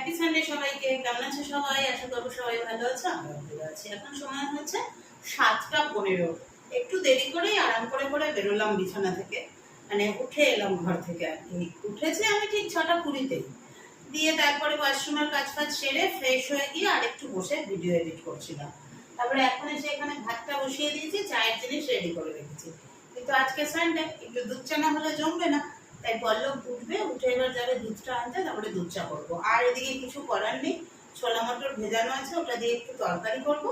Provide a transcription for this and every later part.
Happy Sunday সবাইকে কেমন আছে সবাই? আশা করব সবাই ভালো আছে আমরা আছি। এখন সময় হচ্ছে সাতটা পনেরো। একটু দেরি করেই আরাম করে করে বেরোলাম বিছানা থেকে। মানে উঠে এলাম ঘর থেকে আর কি। উঠেছি আমি ঠিক ছটা কুড়িতে। দিয়ে তারপরে ওয়াশরুমের কাজ ফাজ সেরে ফ্রেশ হয়ে গিয়ে আর একটু বসে ভিডিও এডিট করছিলাম। তারপরে এখন এসে এখানে ভাতটা বসিয়ে দিয়েছি, চায়ের জিনিস রেডি করে রেখেছি। কিন্তু আজকে সানডে একটু দুধ চা না হলে জমবে না। তাই পল্লব উঠবে, উঠে এবার যাবে দুধটা আনতে, তারপরে দুধ চা করব। আর এদিকে কিছু করার নেই, ছোলা মটর ভেজানো আছে, ওটা দিয়ে একটু তরকারি করব।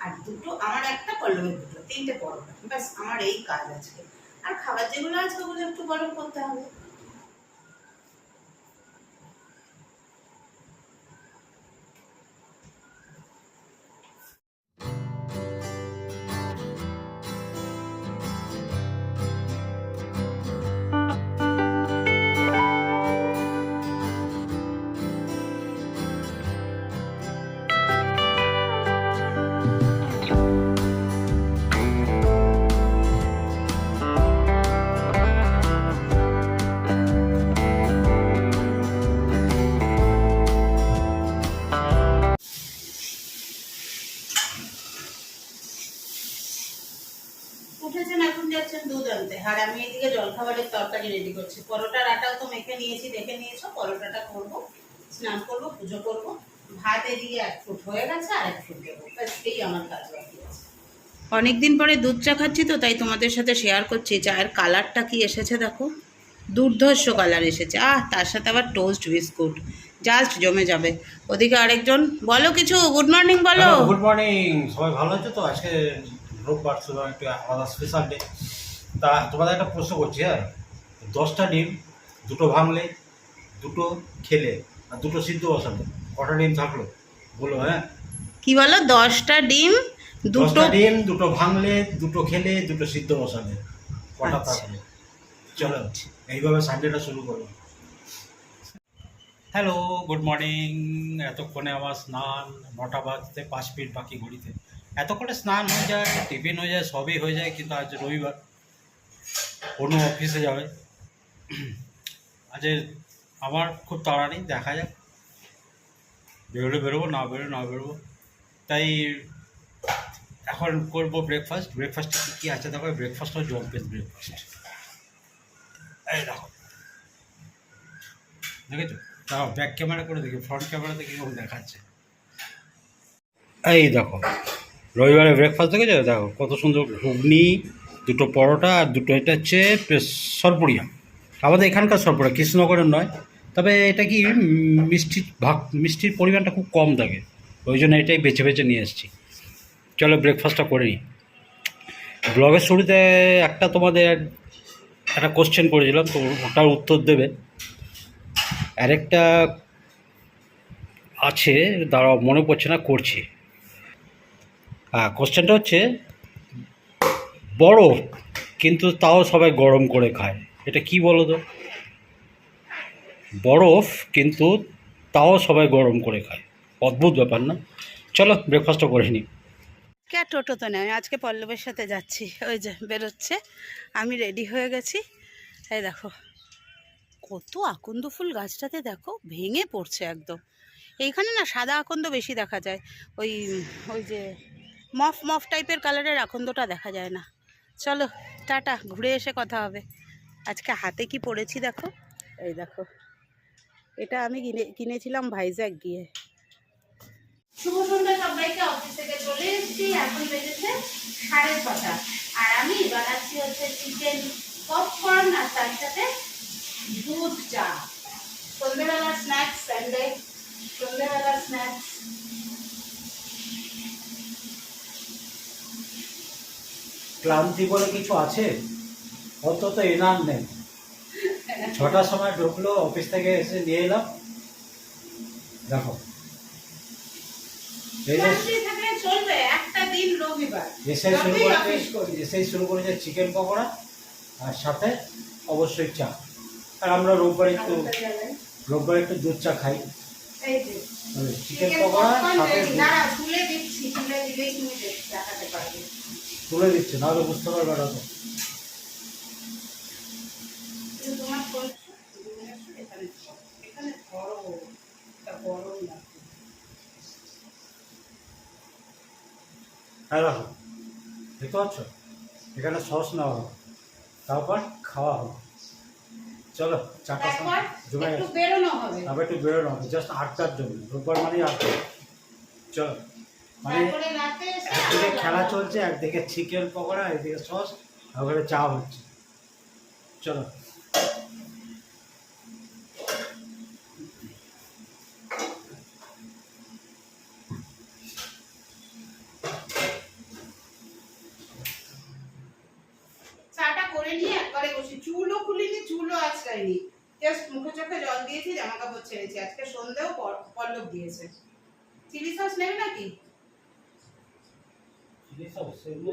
আর দুটো, আমার একটা পল্লবের দুটো, তিনটে পরোটা। ব্যাস, আমার এই কাজ আজকে। আর খাবার যেগুলো আছে, ওগুলো একটু গরম করতে হবে। আর আমি এদিকে জলখাবারের তরকারি রেডি করছি। পরোটার আটাও তো মেখে নিয়েছি দেখে নিয়েছো পরোটাটা করব স্নান করব পুজো করব। ভাত এদিকে এক ফুট হয়ে গেছে আর এক ফুট দেবো। এই আমার কাজ বাকি আছে। অনেকদিন পরে দুধ চা খাচ্ছি তো তাই তোমাদের সাথে শেয়ার করছি। চায়ের কালারটা কি এসেছে দেখো? দুর্ধর্ষ কালার এসেছে। আহ তার সাথে আবার টোস্ট বিস্কুট জাস্ট জমে যাবে। ওদিকে আরেকজন বলো কিছু গুড মর্নিং বলো। গুড মর্নিং সবাই ভালো আছো তো? আজকে রোববার একটু আলাদা স্পেশাল ডে তা তোমাদের একটা প্রশ্ন করছি হ্যাঁ? দশটা ডিম দুটো ভাঙলে দুটো খেলে আর দুটো সিদ্ধ বসালে কটা ডিম থাকল? বলো হ্যাঁ? কি বলো? দশটা ডিম দুটো ডিম দুটো ভাঙলে দুটো খেলে দুটো সিদ্ধ বসালে কটা আচ্ছা। থাকল? চলো এইভাবে সানডেটা শুরু করো। Hello good morning. এতক্ষণে আমার স্নান নটা বাজতে পাঁচ মিনিট বাকি ঘড়িতে। এতক্ষণে স্নান হয়ে যায় টিফিন হয়ে যায় সবই হয়ে যায় কিন্তু আজ রবিবার। কোনো অফিসে যাবে। আজ আমার খুব তাড়া নেই দেখা যাক। বেরোলে বেরোবো, না বেরো না বেরোবো। তাই এখন করব ব্রেকফাস্ট ব্রেকফাস্টে কী কী আছে দেখো? ব্রেকফাস্ট হচ্ছে জম্পেস ব্রেকফাস্ট এই দেখো। দেখেছ? তাও ব্যাক ক্যামেরা করে দেখি। ফ্রন্ট ক্যামেরাতে কীরকম দেখাচ্ছে। এই দেখো, রবিবারে ব্রেকফাস্ট দেখেছ? দেখো, কত সুন্দর ঘুগনি দুটো পরোটা আর দুটো এটা হচ্ছে সরপুরিয়া আমাদের এখানকার সরপুরিয়া কৃষ্ণনগরের নয়। তবে এটা কি মিষ্টির ভাগ, মিষ্টির পরিমাণটা খুব কম থাকে। ওই জন্য এটাই বেছে বেছে নিয়ে এসেছি। চলো ব্রেকফাস্টটা করে নিই। ব্লগের শুরুতে একটা তোমাদের একটা কোশ্চেন করেছিলাম, তো ওটার উত্তর দেবে। আরেকটা আছে, দাঁড়াও, মনে পড়ছে না, করছি। হ্যাঁ কোশ্চেনটা হচ্ছে বরফ কিন্তু তাও সবাই গরম করে খায়। এটা কি বলো তো? বরফ, কিন্তু তাও সবাই গরম করে খায়। অদ্ভুত ব্যাপার না? চলো ব্রেকফাস্টটা করে নিই। কে টোটো তো নেই আজকে পল্লবের সাথে যাচ্ছি। ওই যে, বেরোচ্ছে। আমি রেডি হয়ে গেছি। এই দেখো, কত আকন্দ ফুল গাছটাতে দেখো, ভেঙে পড়ছে একদম। এইখানে না সাদা আকন্দ বেশি দেখা যায়। ওই ওই যে মফ মফ টাইপের কালারের আকন্দটা দেখা যায় না। চলো, টাটা, ঘুরে এসে কথা হবে। আজকে হাতে কি পড়েছি দেখো? এই দেখো, এটা আমি কিনে কিনেছিলাম ভাইজ্যাক গিয়ে শুভ সন্ধ্যা সবাইকে অফিস থেকে চলে এসেছি, এখন বেজেছে সাড়ে ছটা। আর আমি বানাচ্ছি হচ্ছে চিকেন পপকর্ন আর তার সাথে দুধ চা। স্ন্যাক্স স্ন্যাক্স ক্লান্তি বলে কিছু আছে? অন্তত এনাম নেই। ছটার সময় ঢুকলো অফিস থেকে এসে নিয়ে এলাম। দেখো। এই যে ক্লান্তি থাকলে চলবে একটা দিন রবিবার। এসে শুরু করেছে করি। এসেই শুরু করেছে চিকেন পকোড়া আর সাথে অবশ্যই চা। আর আমরা রোববার একটু রোববার একটু দুধ চা খাই। চিকেন চিকেন পকোড়া সাথে রেডি দুধ। দাঁড়া তুলে দিচ্ছি তুলে দিলেই তুমি দেখ- দেখাতে পারবে তুলে দিচ্ছে নাহলে বুঝতে পারবে না হ্যাঁ রাখো। দেখতে পাচ্ছ? এখানে সস নেওয়া হবে তারপর খাওয়া হবে। চলো চারটার সময় জমে গেছে। বেরোনো একটু বেরোনো হবে জাস্ট আটটার জন্য রোববার মানে আটটা চলো। মানে একদিকে খেলা। চলছে, একদিকে চিকেন পকোড়া, একদিকে সস ওখানে চা হচ্ছে। চলো। মুখে চোখে জল দিয়েছি জামা কাপড় ছেড়েছি। আজকে সন্ধেও পর- পল্লব দিয়েছে। চিলি সস নেবে নাকি?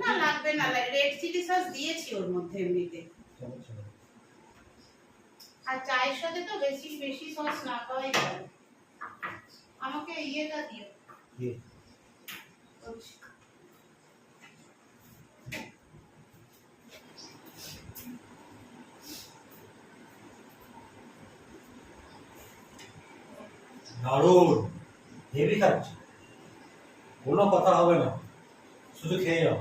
না লাগবে না রেড চিলি সস দিয়েছি ওর মধ্যে এমনিতে। আর চায়ের সাথে তো বেশি বেশি সস না খাওয়াই ভালো। আমাকে ইয়েটা দিও। দারুণ। হেভি খাচ্ছে। কোনো কথা হবে না। শুধু খেয়ে যাও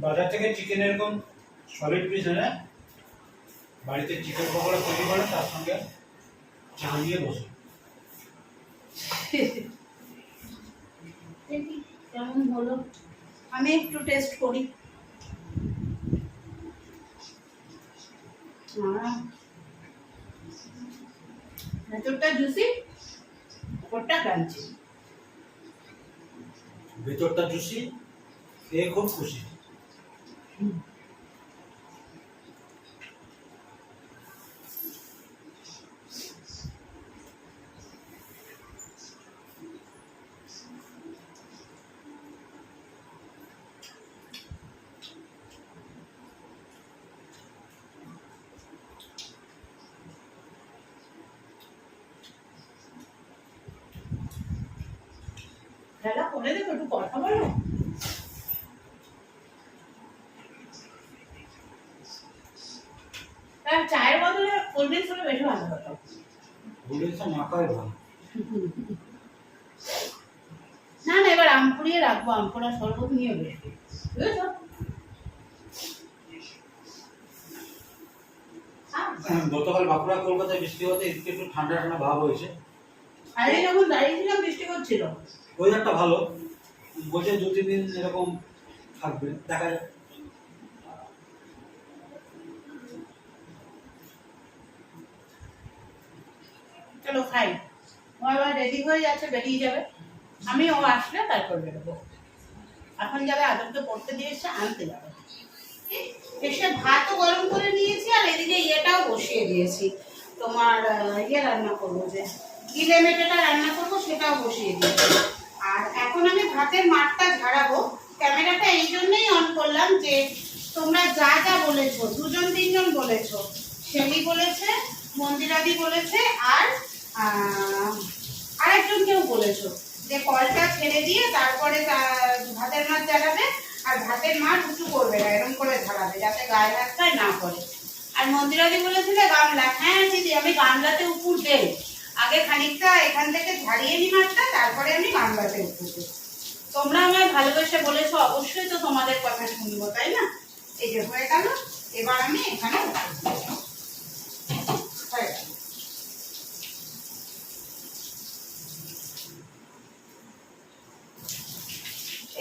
বাজার থেকে চিকেন এরকম সলিড পিস এনে বাড়িতে চিকেন পকোড়া তৈরি করে তার সঙ্গে চা দিয়ে বসে। কেমন হলো? আমি একটু টেস্ট করি। ভেতরটা জুসি ওপরটা ক্রাঞ্চি। ভেতরটা জুসি খেয়ে খুব খুশি। দেখো একটু কথা বলো। তার চায়ের বদলে কোল্ড ড্রিঙ্কস হলে বেশি ভালো হতো। বলেছে মাখাই ভালো। না না এবার আম পুড়িয়ে রাখব আম পোড়া শরবত নিয়ে বসবো। বুঝেছ? আহ, গতকাল বাঁকুড়া কলকাতায় বৃষ্টি হতে একটু একটু ঠান্ডা ঠান্ডা ভাব হয়েছে। আরে যখন দাঁড়িয়েছিলাম বৃষ্টি হচ্ছিল। ওয়েদারটা ভালো বলছে দু, তিন দিন এরকম থাকবে, দেখা যাক। চলো, খাই। ও আবার রেডি হয়ে যাচ্ছে, বেরিয়ে যাবে। আমি ও আসলে তারপর বেরোবো। এখন যাবে আদরকে পড়তে দিয়ে এসে আনতে যাবে। এসে ভাতও গরম করে নিয়েছি, আর এদিকে ইয়েটাও বসিয়ে দিয়েছি। তোমার ইয়ে রান্না করব যে গিলে মেটেটা রান্না করব, সেটাও বসিয়ে দিয়েছি। আর এখন আমি ভাতের মাঠটা ঝাড়াবো। ক্যামেরাটা এই জন্যই অন করলাম যে তোমরা যা যা বলেছ, দুজন তিনজন বলেছ শেলি বলেছে, মন্দিরাদি বলেছে আর আরেকজন কেউ বলেছ যে কলটা ছেড়ে দিয়ে তারপরে ভাতের মাছ জ্বালাবে আর ভাতের মাছ উঁচু করবে না এরকম করে ঝাড়াবে যাতে গায়ে হাতটায় না পড়ে। আর মন্দিরাদি বলেছিলে গামলা হ্যাঁ দিদি, আমি গামলাতে উপর দেই। আগে খানিকটা এখান থেকে ঝাড়িয়ে নি মাছটা, তারপরে আমি উপর দিই তোমরা আমায় ভালোবেসে বলেছ, অবশ্যই তো তোমাদের কথা শুনব, তাই না? এই যে হয়ে গেল, এবার আমি এখানে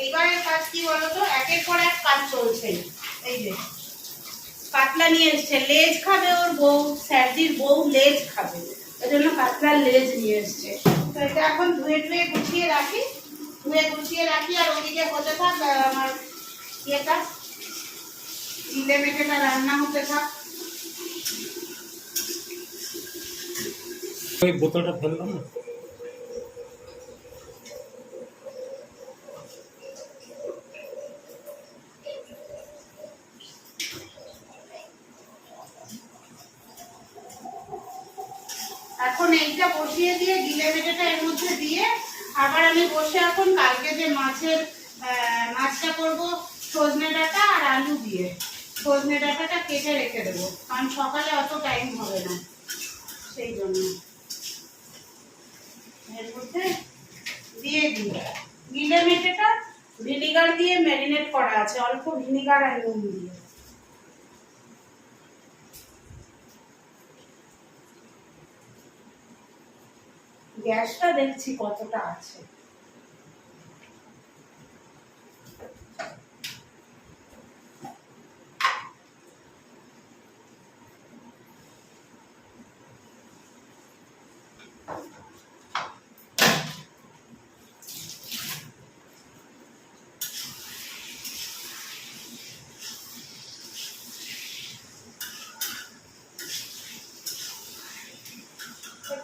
এইবারের কাজ কি বলতো? একের পর এক কাজ চলছে। এই যে, কাতলা নিয়ে এসছে, লেজ খাবে ওর বউ স্যারদির বউ লেজ খাবে। জন্য পাতলা লেজ নিয়ে এসছে। তো এটা এখন ধুয়ে ধুয়ে গুছিয়ে রাখি। ধুয়ে গুছিয়ে রাখি আর ওদিকে হতে থাক আমার ইয়েটা চিলে মেটেটা রান্না হতে থাক। ওই বোতলটা ফেললাম না? এখন এইটা বসিয়ে দিয়ে, গিলে মেটেটা এর মধ্যে দিয়ে, আবার আমি বসে এখন কালকে যে মাছের মাছটা করব, সজনে ডাটা আর আলু দিয়ে। সজনে ডাঁটাটা কেটে রেখে দেবো, কারণ সকালে অত টাইম হবে না, সেই জন্য। এর মধ্যে দিয়ে দিই। গিলে মেটেটা ভিনিগার দিয়ে ম্যারিনেট করা আছে, অল্প ভিনিগার আর নুন দিয়ে। গ্যাসটা দেখছি কতটা আছে।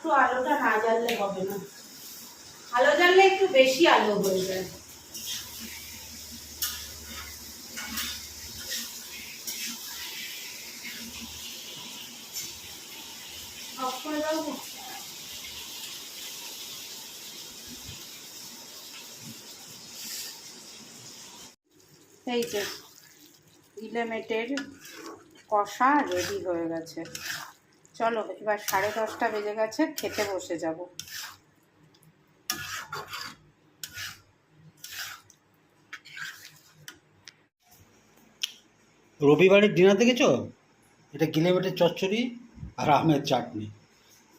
একটু আলোটা না জ্বাললে হবে না আলো জ্বাললে একটু বেশি আলো হয়ে যায়। এই যে ইলেমেটের কষা রেডি হয়ে গেছে চলো এবার সাড়ে দশটা বেজে গেছে খেতে বসে যাব। রবিবারের ডিনার দেখেছ? এটা গিলেবেটের চচ্চড়ি আর আমের চাটনি।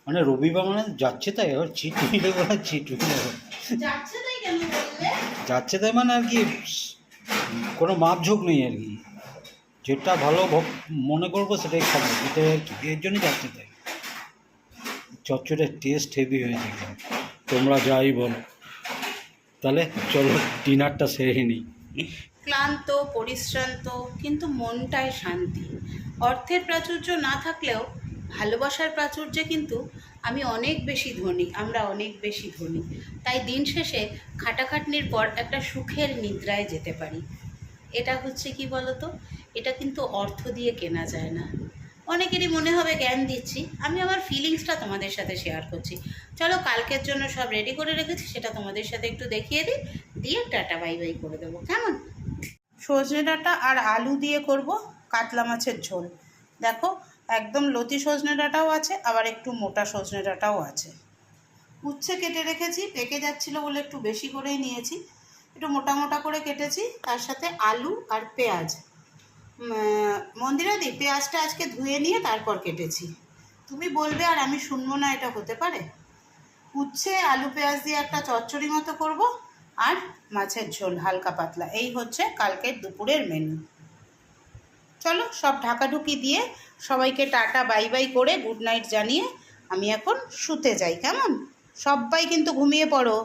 মানে রবিবার মানে যাচ্ছে তাই এবার চিট মিলে বলে চিট মিলে বলে। যাচ্ছে তাই কেন বললে? যাচ্ছে তাই মানে আর কি কোনো মাপঝোঁক নেই আর কি। যেটা ভালো মনে করব সেটাই খাব এটাই আর কি এর জন্যই যাচ্ছে তাই। চচ্চড়ের টেস্ট হেভি হয়েছে। তোমরা যাই বলো। তাহলে চলো ডিনারটা সেরে নিই ক্লান্ত, পরিশ্রান্ত, কিন্তু মনটাই শান্তি। অর্থের প্রাচুর্য না থাকলেও ভালোবাসার প্রাচুর্যে কিন্তু আমি অনেক বেশি ধনী, আমরা অনেক বেশি ধনী। তাই দিন শেষে খাটাখাটনির পর একটা সুখের নিদ্রায় যেতে পারি। এটা হচ্ছে কি বলতো? এটা কিন্তু অর্থ দিয়ে কেনা যায় না। অনেকেরই মনে হবে জ্ঞান দিচ্ছি। আমি আমার ফিলিংসটা তোমাদের সাথে শেয়ার করছি। চলো কালকের জন্য সব রেডি করে রেখেছি, সেটা তোমাদের সাথে একটু দেখিয়ে দিই। দিয়ে টাটা বাই বাই করে দেবো। কেমন? সজনে ডাঁটা আর আলু দিয়ে করব কাতলা মাছের ঝোল। দেখো, একদম লতি সজনে ডাঁটাও আছে, আবার একটু মোটা সজনে ডাঁটাও আছে। উচ্ছে কেটে রেখেছি, পেকে যাচ্ছিল বলে একটু বেশি করেই নিয়েছি। একটু মোটা মোটা করে কেটেছি, তার সাথে আলু আর পেঁয়াজ। মন্দিরাদি, পেঁয়াজটা আজকে ধুয়ে নিয়ে তারপর কেটেছি। তুমি বলবে আর আমি শুনব না, এটা হতে পারে? উচ্ছে, আলু পেঁয়াজ দিয়ে একটা চচ্চড়ি মতো করব আর মাছের ঝোল, হালকা পাতলা। এই হচ্ছে কালকের দুপুরের মেনু চলো, সব ঢাকাঢুকি দিয়ে সবাইকে টাটা, বাই বাই করে গুড নাইট জানিয়ে আমি এখন শুতে যাই, কেমন? সবাই কিন্তু ঘুমিয়ে পড়ো।